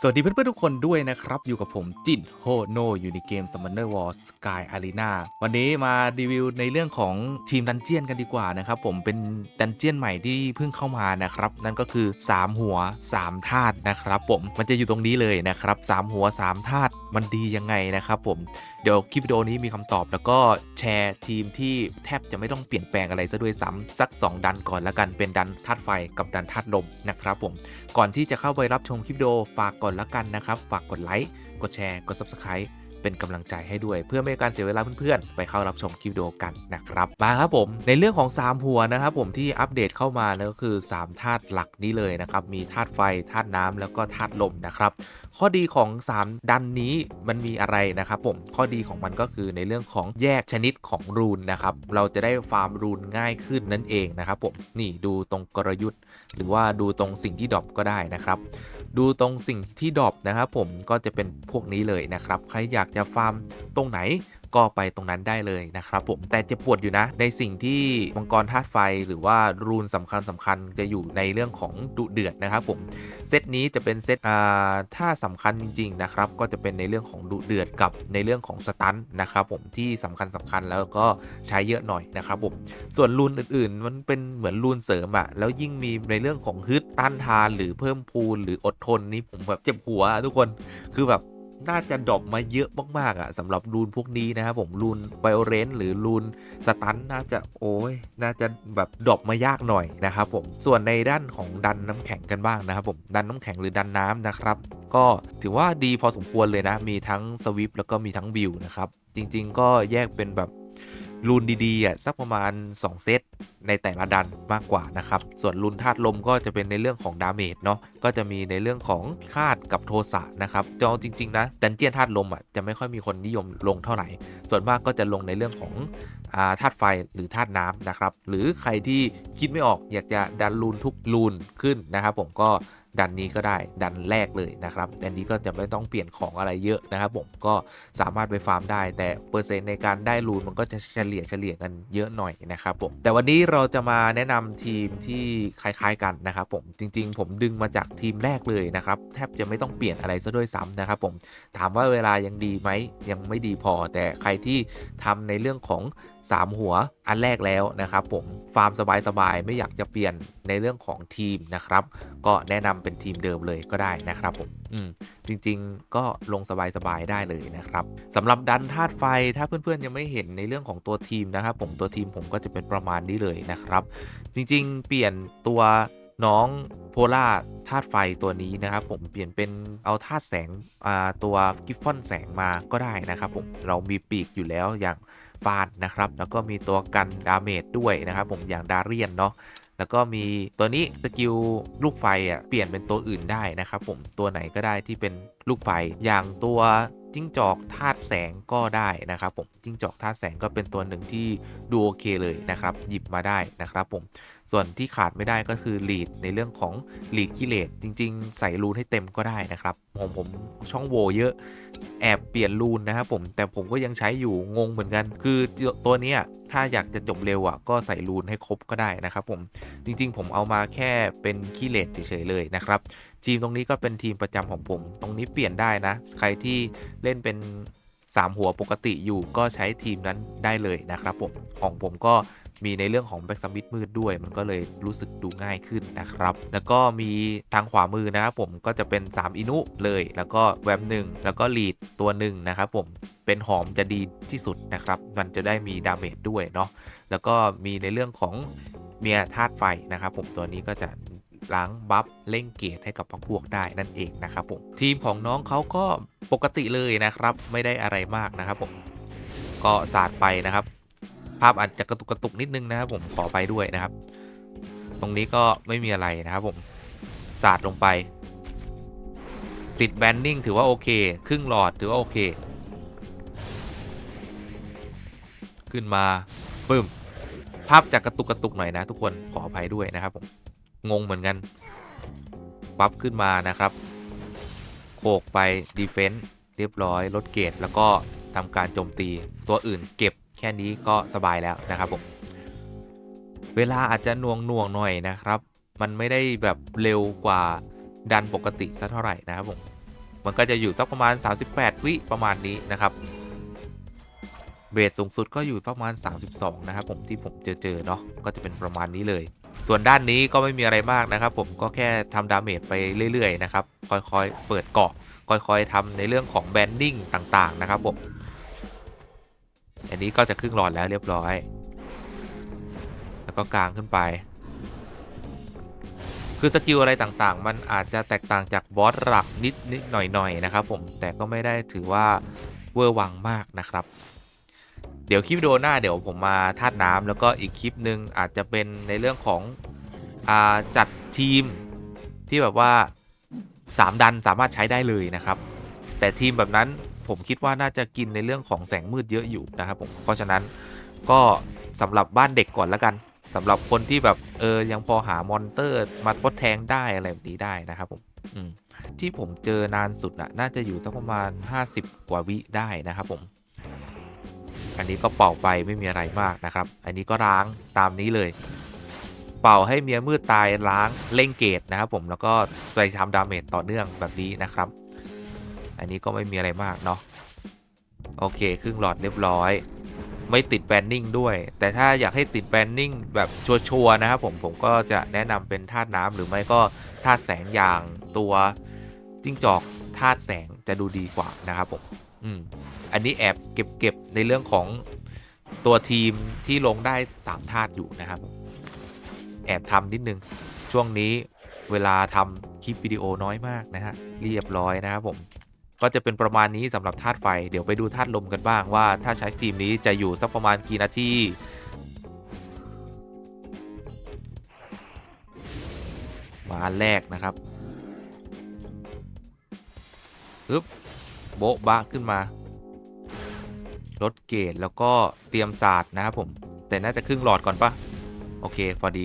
สวัสดีเพื่อนๆทุกคนด้วยนะครับ อยู่กับผมจินโฮโนอยู่ในเกม Summoner War Sky Arena วันนี้มารีวิวในเรื่องของทีมดันเจียนกันดีกว่านะครับผมเป็นดันเจียนใหม่ที่เพิ่งเข้ามานะครับ นั่นก็คือ 3 หัว 3 ธาตุนะครับผมมันจะอยู่ตรงนี้เลยนะครับ 3 หัว 3 ธาตุมันดียังไงนะครับผมเดี๋ยวคลิปวิดีโอนี้มีคำตอบแล้วก็แชร์ทีมที่แทบจะไม่ต้องเปลี่ยนแปลงอะไรซะด้วยซ้ำสัก 2 ดันก่อนแล้วกันเป็นดันธาตุไฟกับดันธาตุลมนะครับผมก่อนที่จะเข้าไปรับชมคลิปวิดีโอฝากก่อนละกันนะครับ ฝากกดไลค์ กดแชร์ กด Subscribe เป็นกำลังใจให้ด้วยเพื่อไม่ให้การเสียเวลาเพื่อนๆ ไปเข้ารับชมคลิปวิดีโอกันนะครับมาครับผมในเรื่องของ 3 หัวนะครับผมที่อัปเดตเข้ามาแล้วก็คือ 3ธาตุหลักนี้เลยนะครับมีธาตุไฟธาตุน้ำแล้วก็ธาตุลมนะครับข้อดีของ 3 ดันนี้มันมีอะไรนะครับผมข้อดีของมันก็คือในเรื่องของแยกชนิดของรูนนะครับเราจะได้ฟาร์มรูนง่ายขึ้นนั่นเองนะครับผมนี่ดูตรงกลยุทธ์ หรือว่าดูตรงสิ่งที่ดรอปก็ได้นะครับ ดูตรงสิ่งที่ดรอปนะครับผมก็จะเป็นพวกนี้เลยนะครับใครอยากจะจะฟาร์มตรงไหนก็ไปตรงนั้นได้เลยนะครับผมแต่เจะปวดอยู่นะ ในสิ่งที่มังกรธาตุไฟหรือว่ารูนสำคัญสำคัญจะอยู่ในเรื่องของดุเดือดนะครับผมเซตนี้จะเป็นเซตอ่าถ้าสำคัญจริง ๆ นะครับ ก็จะเป็นในเรื่องของดุเดือดกับในเรื่องของสตันนะครับผมที่สำคัญสำคัญแล้วก็ใช้เยอะหน่อยนะครับผมส่วนรูนอื่นๆ มันเป็นเหมือนรูนเสริมอะแล้วยิ่งมีในเรื่องของฮึดต้านทานหรือเพิ่มพูนหรืออดทนนี่ผมแบบเจ็บหัวทุกคนคือแบบ น่าจะดรอปมาเยอะมากๆอะสำหรับรูนพวกนี้นะครับผมรูนไบโอเรนหรือรูนสตันน่าจะโอ้ยน่าจะแบบดรอปมายากหน่อยนะครับผมส่วนในด้านของดันน้ำแข็งกันบ้างนะครับผมดันน้ำแข็งหรือดันน้ำนะครับ ก็ถือว่าดีพอสมควรเลยนะ มีทั้งสวิปแล้วก็มีทั้งบิวนะครับจริงๆ ก็แยกเป็นแบบ รูนดีๆอะสักประมาณ 2 เซตในแต่ละดันมากกว่านะครับ ส่วนรูนธาตุลมก็จะเป็นในเรื่องของดาเมจเนาะก็จะมีในเรื่องของคาดกับโทสะนะครับจอจริง ๆ นะดันเจียนธาตุลมอะจะไม่ค่อยมีคนนิยมลงเท่าไหร่ ส่วนมากก็จะลงในเรื่องของธาตุไฟหรือธาตุน้ำนะครับ หรือใครที่คิดไม่ออกอยากจะดันรูนทุกรูนขึ้นนะครับ ผมก็ ดันนี้ก็ได้ดันแรกเลยนะครับดันนี้ก็จะไม่ต้องเปลี่ยนของอะไรเยอะนะครับผมก็สามารถไปฟาร์มได้ แต่เปอร์เซ็นต์ในการได้รูนมันก็จะเฉลี่ยเฉลี่ยกันเยอะหน่อยนะครับผมแต่วันนี้เราจะมาแนะนำทีมที่คล้ายๆกันนะครับผมจริง ๆ ผมดึงมาจากทีมแรกเลยนะครับแทบจะไม่ต้องเปลี่ยนอะไรซะด้วยซ้ำนะครับผมถามว่าเวลายังดีไหมยังไม่ดีพอ แต่ใครที่ทำในเรื่องของ 3 หัวอันแรกแล้วนะครับผมาร์มสบายๆไม่อยากจะเปลี่ยนในเรื่องของทีมนะครับ ก็แนะนำเป็นทีมเดิมเลยก็ได้นะครับผมอืมจริงๆ ก็ลงสบายๆได้เลยนะครับสำหรับดันธาตุไฟถ้าเพื่อนๆยังไม่เห็นในเรื่องของตัวทีมนะครับ ผมตัวทีมผมก็จะเป็นประมาณนี้เลยนะครับ จริงๆ เปลี่ยนตัวน้องโพล่าธาตุไฟตัวนี้นะครับ ผมเปลี่ยนเป็นเอาธาตุแสงตัวกิฟฟอนแสงมาก็ได้นะครับ ผมเรามีปีกอยู่แล้วอย่าง ฟานนะครับ แล้วก็มีตัวกันดาเมจด้วยนะครับ ผมอย่างดาเรียนเนาะแล้วก็มีตัวนี้สกิลลูกไฟอะเปลี่ยนเป็นตัวอื่นได้นะครับผมตัวไหนก็ได้ที่เป็นลูกไฟอย่างตัวจิ้งจอกธาตุแสงก็ได้นะครับผมจิ้งจอกธาตุแสงก็เป็นตัวหนึ่งที่ดูโอเคเลยนะครับหยิบมาได้นะครับผม ส่วนที่ขาดไม่ได้ก็คือลีดในเรื่องของลีดกิเลสจริง ๆ ใส่รูนให้เต็มก็ได้นะครับผมผมช่องโหว่เยอะแอบเปลี่ยนรูนนะครับผมแต่ผมก็ยังใช้อยู่งงเหมือนกัน คือตัวนี้ถ้าอยากจะจบเร็วอะก็ใส่รูนให้ครบก็ได้นะครับผมจริง ๆ ผมเอามาแค่เป็นคีเลสเฉยๆเลยนะครับทีมตรงนี้ก็เป็นทีมประจำของผม ตรงนี้เปลี่ยนได้นะ ใครที่เล่นเป็น 3 หัวปกติอยู่ก็ใช้ทีมนั้นได้เลยนะครับผมของผมก็ มีในเรื่องของแบ็กซัมมิดมืดด้วย มันก็เลยรู้สึกดูง่ายขึ้นนะครับ แล้วก็มีทางขวามือนะครับผมก็จะเป็น 3 อินุเลย แล้วก็แวมหนึ่งแล้วก็ลีดตัวหนึ่งนะครับผมเป็นหอมจะดีที่สุดนะครับ มันจะได้มีดาเมจด้วยเนาะแล้วก็มีในเรื่องของเมียธาตุไฟนะครับผมตัวนี้ก็จะล้างบัฟเล่งเกียรติให้กับพวกพวกได้นั่นเองนะครับผมทีมของน้องเขาก็ปกติเลยนะครับ ไม่ได้อะไรมากนะครับผมก็สาดไปนะครับ ภาพอาจจะกระตุกกระตุกนิดนึงนะครับผมขอไปด้วยนะครับ ตรงนี้ก็ไม่มีอะไรนะครับผมสาดลงไป ติดแบนนิ่งถือว่าโอเค ครึ่งหลอดถือว่าโอเค ขึ้นมาปึ้มภาพจากระตุกกระตุกหน่อยนะ ทุกคนขออภัยด้วยนะครับผมงงเหมือนกันปั๊บขึ้นมานะครับ โขกไปดีเฟน s ์เรียบร้อยลดเกรดแล้วก็ทำการโจมตีตัวอื่นเก็บ แค่นี้ก็สบายแล้วนะครับผมเวลาอาจจะน่วงน่วงหน่อยนะครับ มันไม่ได้แบบเร็วกว่าดันปกติสักเท่าไหร่นะครับผมมันก็จะอยู่สักประมาณ 38 วิประมาณนี้นะครับเบสสูงสุดก็อยู่ประมาณ 32 นะครับผมที่ผมเจอเจอเนาะก็จะเป็นประมาณนี้เลย ส่วนด้านนี้ก็ไม่มีอะไรมากนะครับ ผมก็แค่ทำดาเมจไปเรื่อยๆนะครับค่อยๆเปิดเกาะค่อยๆทำในเรื่องของแบนดิ้งต่างๆนะครับผม นนี้ก็จะครึ่งหลอดแล้วเรียบร้อย แล้วก็กลางขึ้นไป คือสกิลอะไรต่างๆ มันอาจจะแตกต่างจากบอสหลักนิดนิดหน่อยๆนะครับผมแต่ก็ไม่ได้ถือว่าเวอร์วังมากนะครับ เดี๋ยวคลิปวิดีโอหน้าเดี๋ยวผมมาธาตุน้ำแล้วก็อีกคลิปหนึ่งอาจจะเป็นในเรื่องของอาจัดทีมที่แบบว่า 3 ดันสามารถใช้ได้เลยนะครับ แต่ทีมแบบนั้น ผมคิดว่าน่าจะกินในเรื่องของแสงมืดเยอะอยู่นะครับผมเพราะฉะนั้นก็สำหรับบ้านเด็กก่อนล้วกันสำหรับคนที่แบบเออยังพอหามอนเตอร์มาทดแทงได้อะไรแบบนี้ได้นะครับผมอืมที่ผมเจอนานสุดน่ะน่าจะอยู่สักประมาณ 50 กว่าวิได้นะครับผม อันนี้ก็เป่าไปไม่มีอะไรมากนะครับ อันนี้ก็ล้างตามนี้เลย เป่าให้เมียมืดตายล้างเล่งเกตนะครับผมแล้วก็ไปทำดาเมจต่อเนื่องแบบนี้นะครับ อันนี้ก็ไม่มีอะไรมากเนาะโอเคครึ่งหลอดเรียบร้อย ไม่ติดแบนนิ่งด้วย แต่ถ้าอยากให้ติดแบนนิ่งแบบชัวร์ๆนะครับผมผมก็จะแนะนำเป็นธาตุน้ำหรือไม่ก็ธาตุแสงอย่างตัวจิ้งจอกธาตุแสงจะดูดีกว่านะครับผมอืมอันนี้แอบเก็บเก็บในเรื่องของตัวทีมที่ลงได้3ธาตุอยู่นะครับแอบทำนิดนึงช่วงนี้เวลาทำคลิปวิดีโอน้อยมากนะฮะเรียบร้อยนะครับผม ก็จะเป็นประมาณนี้สำหรับธาตุไฟ เดี๋ยวไปดูธาตุลมกันบ้างว่า ถ้าใช้ทีมนี้จะอยู่สักประมาณกี่นาทีมาอันแรกนะครับอึ๊บโบ๊ะบะขึ้นมา ลดเกรดแล้วก็เตรียมศาสตร์นะครับผม แต่น่าจะครึ่งหลอดก่อนปะโอเค พอดี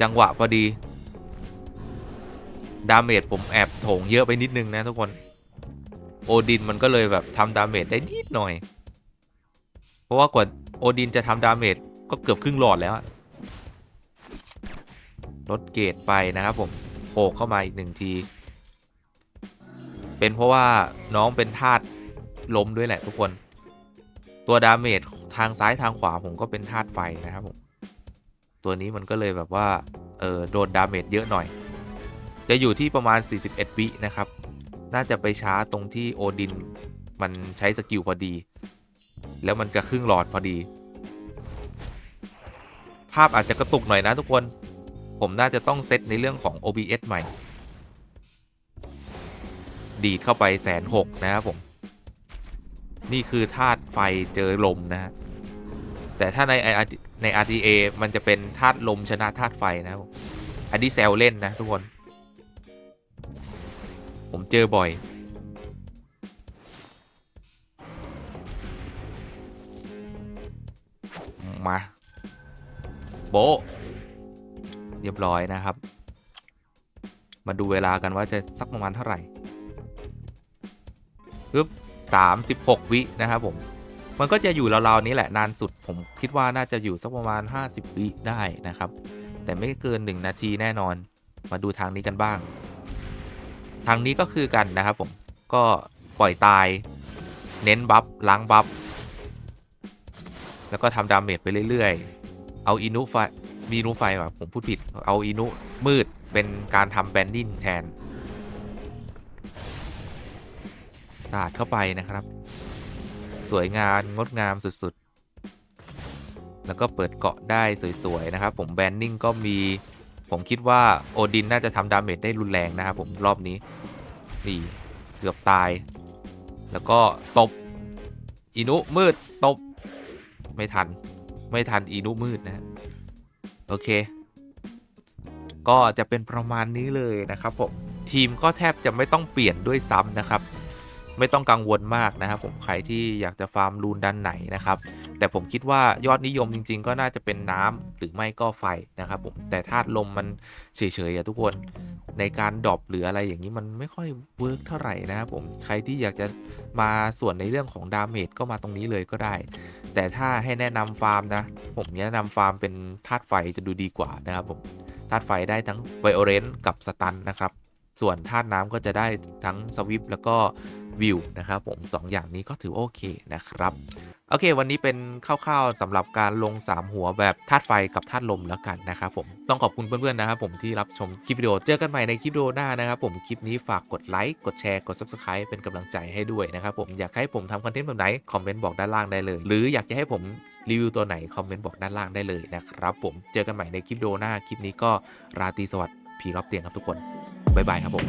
จังหวะพอดี ดาเมจผมแอบโถงเยอะไปนิดนึงนะทุกคน โอดินมันก็เลยแบบทำดาเมจได้นิดหน่อย เพราะว่ากว่าโอดินจะทำดาเมจก็เกือบครึ่งหลอดแล้วลดเกรดไปนะครับผมโขกเข้ามาอีกหนึ่งที เป็นเพราะว่าน้องเป็นธาตุลมด้วยแหละทุกคน ตัวดาเมจทางซ้ายทางขวาผมก็เป็นธาตุไฟนะครับผม ตัวนี้มันก็เลยแบบว่า เออโดนดาเมจเยอะหน่อย จะอยู่ที่ประมาณ 41 วินะครับ น่าจะไปช้าตรงที่โอดินมันใช้สกิลพอดี แล้วมันจะครึ่งหลอดพอดี ภาพอาจจะกระตุกหน่อยนะทุกคน ผมน่าจะต้องเซตในเรื่องของ OBS ใหม่ ดีดเข้าไปแสนหกนะครับผม นี่คือธาตุไฟเจอลมนะฮะ แต่ถ้าใน ใน RTA มันจะเป็นธาตุลมชนะธาตุไฟนะครับผมอันนี้แซวเล่นนะทุกคน ผมเจอบ่อย มา โบเรียบร้อยนะครับ มาดูเวลากันว่าจะสักประมาณเท่าไหร่ปึ๊บสามสิบหกวินะครับผม มันก็จะอยู่ราวๆนี้แหละนานสุด ผมคิดว่าน่าจะอยู่สักประมาณ 50 วิได้นะครับ แต่ไม่เกิน 1 นาทีแน่นอน มาดูทางนี้กันบ้าง ทางนี้ก็คือกันนะครับผมก็ปล่อยตาย เน้นบัฟล้างบัฟแล้วก็ทำดาเมจไปเรื่อยๆ เอาอินุไฟมีอินุไฟว่ะผมพูดผิด เอาอินุมืดเป็นการทำแบนดิ้นแทนสาดเข้าไปนะครับ สวยงามงดงามสุดๆ แล้วก็เปิดเกาะได้สวยๆ นะครับ ผมแบนนิ่งก็มี ผมคิดว่าโอดินน่าจะทำดาเมจได้รุนแรงนะครับผมรอบนี้นี่เกือบตาย แล้วก็ตบอินุมืดตบ ไม่ทัน ไม่ทันอินุมืดนะโอเค ก็จะเป็นประมาณนี้เลยนะครับผมทีมก็แทบจะไม่ต้องเปลี่ยนด้วยซ้ำนะครับ ไม่ต้องกังวลมากนะครับผมใครที่อยากจะฟาร์มรูนด้านไหนนะครับ แต่ผมคิดว่ายอดนิยมจริง ๆ ก็น่าจะเป็นน้ำหรือไม่ก็ไฟนะครับผมแต่ธาตุลมมันเฉยๆอะทุกคนในการดรอปหรืออะไรอย่างนี้มันไม่ค่อยเวิร์กเท่าไหร่นะครับผมใครที่อยากจะมาส่วนในเรื่องของดาเมจก็มาตรงนี้เลยก็ได้ แต่ถ้าให้แนะนำฟาร์มนะ ผมแนะนำฟาร์มเป็นธาตุไฟจะดูดีกว่านะครับผมธาตุไฟได้ทั้งไวโอเรนต์กับสตันนะครับ ส่วนธาตุน้ำก็จะได้ทั้งสวิฟแล้วก็วิวนะครับผมสองอย่างนี้ก็ถือโอเคนะครับ โอเค วันนี้เป็นคร่าวๆสำหรับการลง 3 หัวแบบธาตุไฟกับธาตุลมแล้วกันนะครับผมต้องขอบคุณเพื่อนๆนะครับผมที่รับชมคลิปวิดีโอเจอกันใหม่ในคลิปวิดีโอหน้านะครับผมคลิปนี้ฝากกดไลค์กดแชร์กด subscribe เป็นกำลังใจให้ด้วยนะครับผมอยากให้ผมทำคอนเทนต์แบบไหนคอมเมนต์บอกด้านล่างได้เลย หรืออยากจะให้ผมรีวิวตัวไหนคอมเมนต์บอกด้านล่างได้เลยนะครับผมเจอกันใหม่ในคลิปวิดีโอหน้าคลิปนี้ก็ราตรีสวัสดิ์ ผีรอบเตียงครับทุกคนบ๊ายบายครับผม